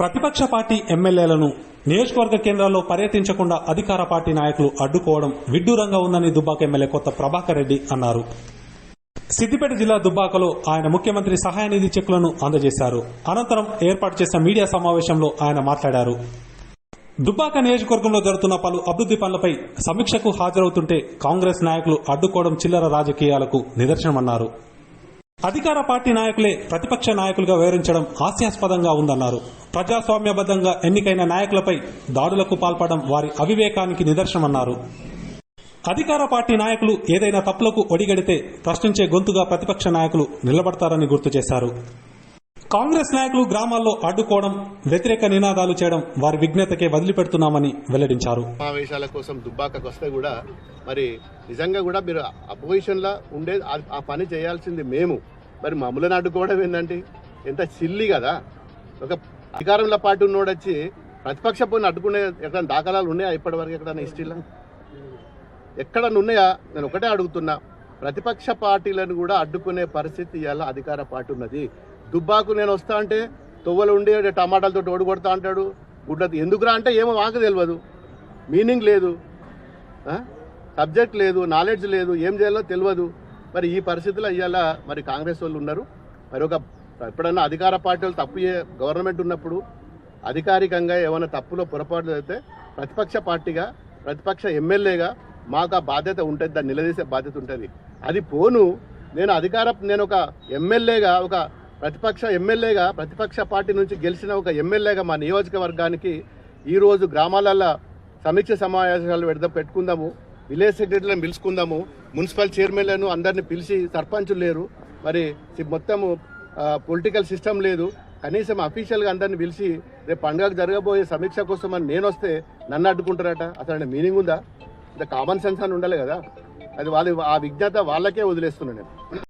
ప్రతిపక్ష పార్టీ ఎమ్మెల్యేలను నియోజకవర్గ కేంద్రాల్లో పర్యటించకుండా అధికార పార్టీ నాయకులు అడ్డుకోవడం విడ్డూరంగా ఉందని దుబ్బాక ఎమ్మెల్యే కొత్త ప్రభాకర్ రెడ్డి అన్నారు. సిద్దిపేట జిల్లా దుబ్బాకలో ఆయన ముఖ్యమంత్రి సహాయ నిధి చెక్కులను అందజేశారు. అనంతరం ఏర్పాటు చేసిన మీడియా సమావేశంలో ఆయన మాట్లాడారు. దుబ్బాక నియోజకవర్గంలో జరుగుతున్న పలు అభివృద్ది పనులపై సమీక్షకు హాజరవుతుంటే కాంగ్రెస్ నాయకులు అడ్డుకోవడం చిల్లర రాజకీయాలకు నిదర్శనమన్నారు. అధికార పార్టీ నాయకులే ప్రతిపక్ష నాయకులుగా వివరించడం హాస్యాస్పదంగా ఉందన్నారు. ప్రజాస్వామ్యబద్దంగా ఎన్నికైన నాయకులపై దాడులకు పాల్పడడం వారి అవివేకానికి నిదర్శనమన్నారు. అధికార పార్టీ నాయకులు ఏదైనా తప్పులకు ఒడిగడితే ప్రశ్నించే గొంతుగా ప్రతిపక్ష నాయకులు నిలబడతారని గుర్తు చేశారు. కాంగ్రెస్ నాయకులు గ్రామాల్లో అడ్డుకోవడం వ్యతిరేక నినాదాలు చేయడం వారి విజ్ఞతకే వదిలిపెడుతున్నామని వెల్లడించారు. సమావేశాల కోసం దుబ్బాకకు వస్తే కూడా మరి నిజంగా కూడా మీరు అపోజిషన్ లా ఉండే ఆ- ఆ పని చేయాల్సింది మేము. మరి మమ్మల్ని అడ్డుకోవడం ఏంటంటే ఎంత సిల్లి కదా. ఒక అధికారంలో పార్టీ ఉన్నోడు వచ్చి ప్రతిపక్ష పోయిన అడ్డుకునే ఎక్కడ దాఖలాలు ఉన్నాయా ఇప్పటివరకు ఎక్కడ హిస్టరీలో ఎక్కడ ఉన్నాయా? నేను ఒకటే అడుగుతున్నా. ప్రతిపక్ష పార్టీలను కూడా అడ్డుకునే పరిస్థితి ఇవాళ అధికార పార్టీ ఉన్నది. దుబ్బాకు నేను వస్తా అంటే తొవ్వలు ఉండి టమాటాలతో ఓడికొడతా అంటాడు. గుడ్డ ఎందుకురా అంటే ఏమో మాకు తెలియదు మీనింగ్ లేదు. సబ్జెక్ట్ లేదు నాలెడ్జ్ లేదు ఏం చేయాలో తెలియదు మరి ఈ పరిస్థితిలో ఇవాళ మరి కాంగ్రెస్ వాళ్ళు ఉన్నారు. మరి ఒక ఎప్పుడన్నా అధికార పార్టీలు తప్పు గవర్నమెంట్ ఉన్నప్పుడు అధికారికంగా ఏమైనా తప్పులో పొరపాటు అయితే ప్రతిపక్ష పార్టీగా ప్రతిపక్ష ఎమ్మెల్యేగా మాకు ఆ బాధ్యత ఉంటుంది దాన్ని నిలదీసే బాధ్యత ఉంటుంది. అది పోను నేను అధికార నేను ఒక ఎమ్మెల్యేగా ఒక ప్రతిపక్ష ఎమ్మెల్యేగా ప్రతిపక్ష పార్టీ నుంచి గెలిచిన ఒక ఎమ్మెల్యేగా మా నియోజకవర్గానికి ఈరోజు గ్రామాలల్లో సమీక్ష సమావేశాలు పెడదాం పెట్టుకుందాము. విలేజ్ సెక్రటరీలను పిలుచుకుందాము. మున్సిపల్ చైర్మన్లను అందరిని పిలిచి సర్పంచులు లేరు. మరి మొత్తము పొలిటికల్ సిస్టమ్ లేదు. కనీసం అఫీషియల్గా అందరిని పిలిచి రేపు పండుగకు జరగబోయే సమీక్ష కోసం అని నేను వస్తే నన్ను అడ్డుకుంటారట. అసలు మీనింగ్ ఉందా? ఇంత కామన్ సెన్స్ అని ఉండాలి కదా. అది వాళ్ళు ఆ విజ్ఞత వాళ్ళకే వదిలేస్తున్నాను నేను.